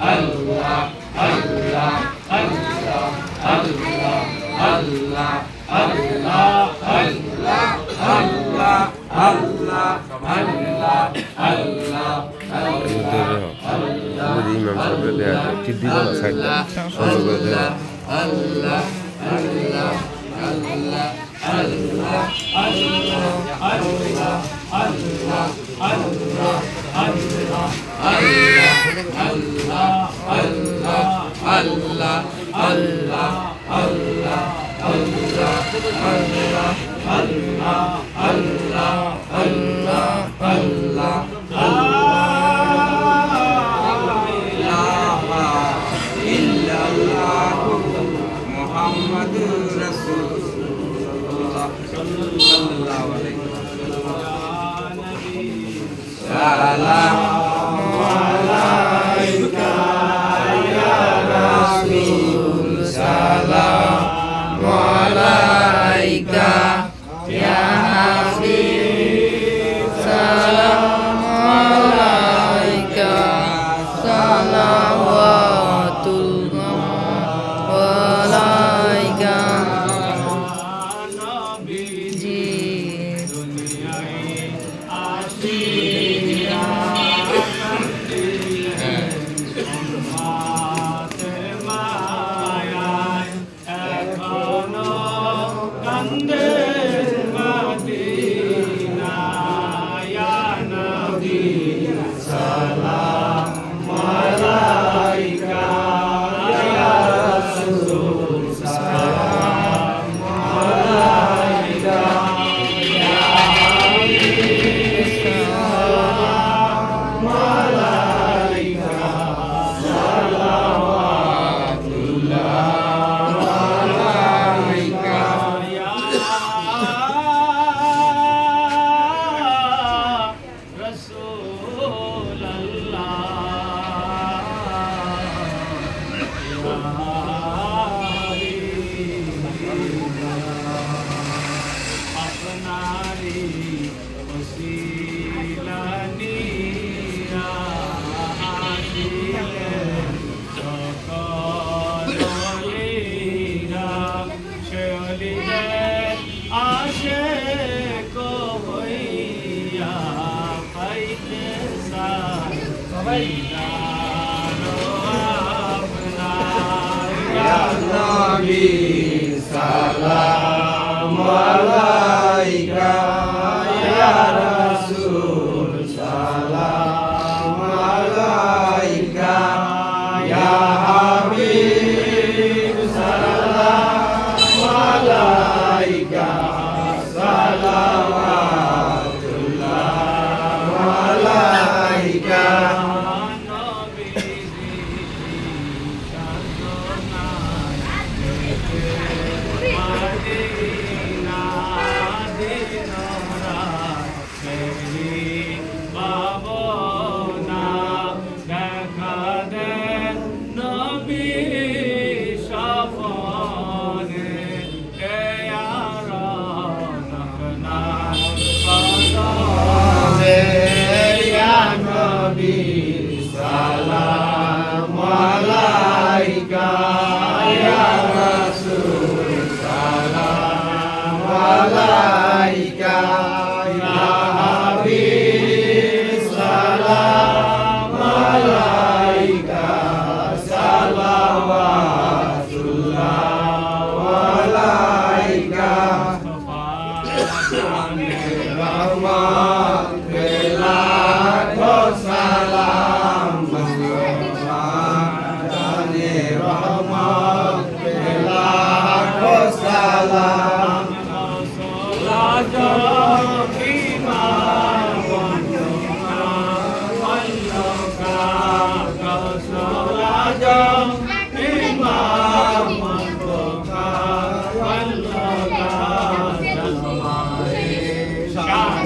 আল্লাহ আল্লাহ আল্লাহ আল্লাহ আল্লাহ আল্লাহ আল্লাহ আল্লাহ আল্লাহ আল্লাহ আল্লাহ আল্লাহ বুঝি ইমাম সাহেব দেয়া চিদ্দি বলা সাহেব সর্বদা দেয়া আল্লাহ আল্লাহ আল্লাহ আল্লাহ আল্লাহ আল্লাহ আল্লাহ আল্লাহ আল্লাহ আল্লাহ ta'ala. be Amen.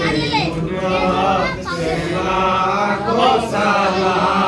Thank you.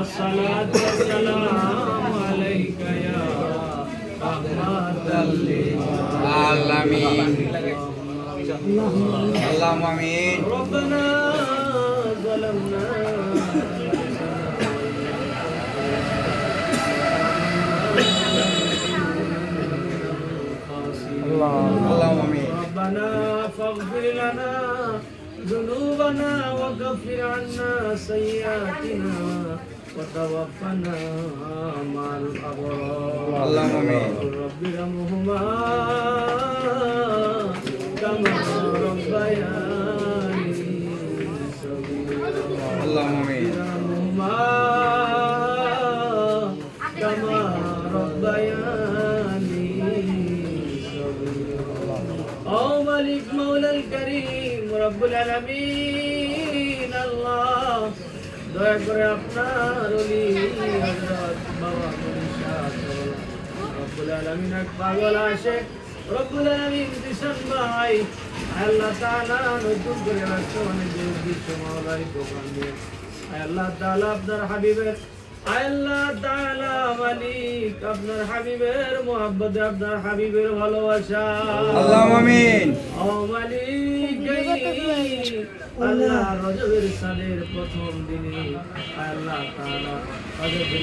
الصلاة والسلام عليك يا رحمة للعالمين اللهم آمين ربنا ظلمنا اللهم امين ربنا فاغفر لنا ذنوبنا وكفر عنا سيئاتنا وتوفنا مع الابرار اللهم امين رب ارحمهما كما ربياني صغيرا اللهم امين الكريم رب العالمين. আল্লাহ দয়া করে আপনার ওলি আল্লাহ নতুন করে রাখছে দোকান দিয়ে। আল্লাহ তাআলা আপনার হাবিবের আল্লাহ তাআলা মালিক আপনার হাবিবের মোহাব্বতে আপনার হাবিবের ভালোবাসা। আল্লাহুম্মা আমিন। ও মালিক আল্লাহ রজবের সালের প্রথম দিনে আল্লাহ তাআলা রজবের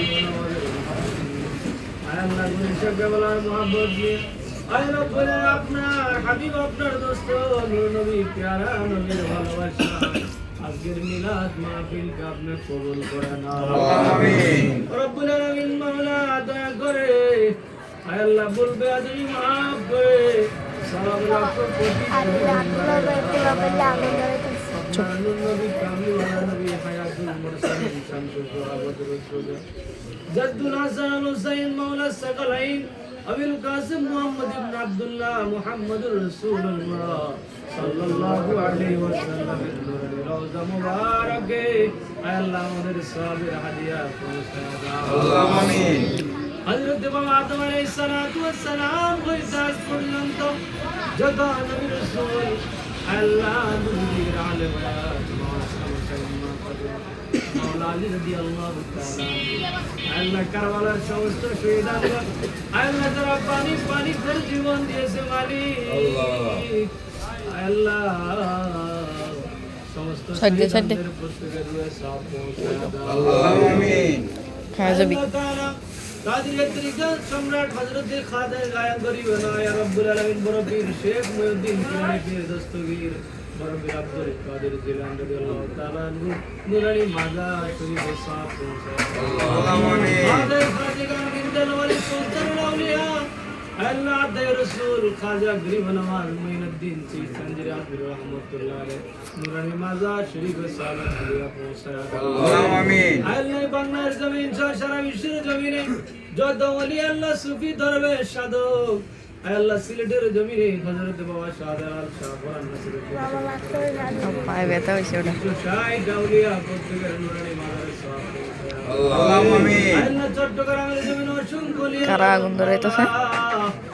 আল্লাহ গুণিশা কেবলার মহব্বত দিয়ে আপনার হাবিব আপনার দোস্ত নবী প্যারা নবীর ভালোবাসা। আজকের মিলাদ মাহফিলকে আপনি কবুল করে না আমিন। বলবে আজ মাপবে। সব রকম কোটি নবী কামলি নবী হায়াতুল মুরসালিন শামসুল সাহাবাত আমাদের হযরত বাবা আদম আলাইহিস সালাতু ওয়াস সালাম হইতে পর্যন্ত। যত নবী রাসূল আল্লাহ নবীর আলী আল্লাহ কারবালার সমস্ত শহীদানগণ আল্লাহ যারা পানি পানি করে জীবন দিয়েছে মালিক। আল্লাহ ছাড় দে, ছাড় দে। খাওয়া যাবি। তাদের ব্যতিরিক্ত সম্রাট হজরতের খাদের গায়ন গরিব নয় রব্বুল আলমিন বরফির শেখ মহিউদ্দিন কিরানিকের দস্তগীর বরফির আব্দুল কাদের জিলান রবি আল্লাহ তালা নুরানি মাজা শরীফ সাফ পৌঁছায়। আল্লাহ দয় রসুল খাজা গরিব নওয়াজ মঈনুদ্দিন সিদ সঞ্জরা গুরু রহমাতুল্লাহ আলাইহ। নুরানি মাজার শরীফ সালাত আলিয়া পৌঁছায়। আল্লাহু আমিন। আল্লাহ বাংলার জমিন সারা বিশ্বের জমিনে যত ওলি আল্লাহ সুফি ধরবে সাধক আল্লাহ সিলেটের জমিনে হযরত বাবা শাহজালাল শাহ বরান নাসির পায় ব্যথা হইছে ওটা। শাহ গাউলিয়া প্রত্যেকের নুরানি মাজার সওয়াব আল্লাহু আমিন। আল্লাহ চট্টগ্রামের জমিনে অসংখ্য কারা আগুন ধরাইতেছে?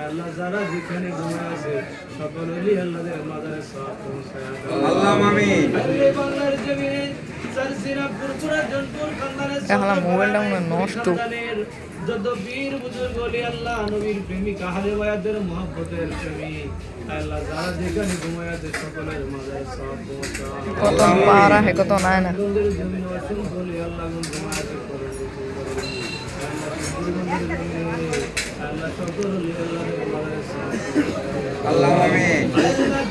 আল্লাহ যারা যেখানে আছে আল্লাহ অলি আল্লাহ নবীর প্রেমিক কত পারা কত নাই না। আছে আল্লাহ আমিন আল্লাহ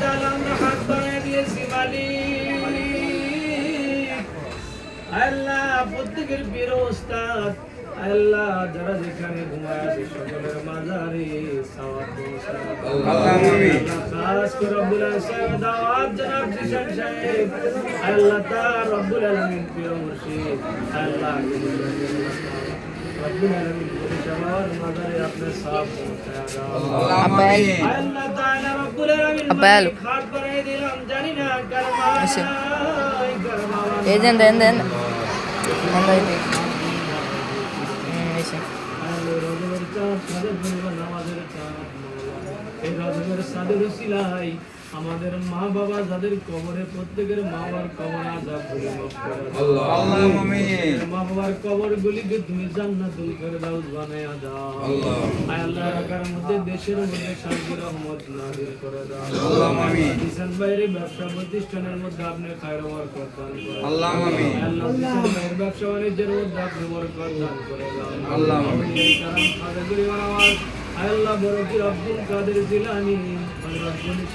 আল্লাহ প্রত্যেকের বীর ওস্তাদ, আল্লাহ যারা যেখানে ঘুমায় আছে সকলের মাঝারে রব্বুল আলামিন প্রিয় মুর্শিদ আল্লাহ এজেন্ট এন দেন আমাদের আমাদের মা বাবা যাদের কবরে প্রত্যেকের মা বাবার কবর মা বাবার কবর গুলিকে তুমি দাও? আল্লাহ আল্লাহ রাখার মধ্যে দেশের মধ্যে শান্তি রহমত করে দাও। ব্যবসা প্রতিষ্ঠানের মধ্যে আপনি আল্লাহ ব্যবসা বাণিজ্যের মধ্যে আপনি বরকত দান করে দাও। আল্লাহ আমিন। আব্দুল কাদের জিলানি। হযরত গনি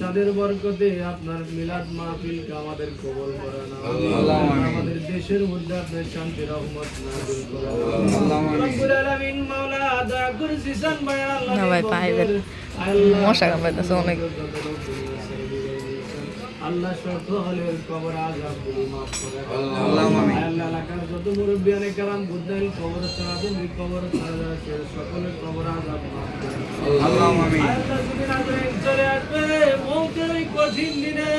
চাঁদের বরকতে আপনার মিলাদ মাহফিলকে আমাদের কবল করে নাও। আমাদের দেশের মধ্যে আপনার শান্তি রহমত নাজিল মশা অনেক। আল্লাহ সকলের কবর আজাব আল্লাহ লাকার যত মুরব্বি অনেক কারণ বুদ্ধাইল কবর সালাদুন এই কবর সালাদ সকলের কবর আজাব মাফ করে আল্লাহ আমিন। আল্লাহ সুবিন আজরে আসবে মৌতের এই কঠিন দিনে।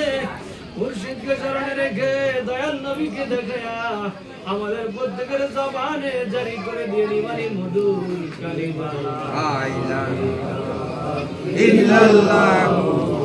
খুরশিদকে চরণে রেখে দয়াল নবীকে দেখে আমাদের প্রত্যেকের জবানে জারি করে দিয়ে নিবানি মধুর কালিমা। ইল্লাল্লাহ।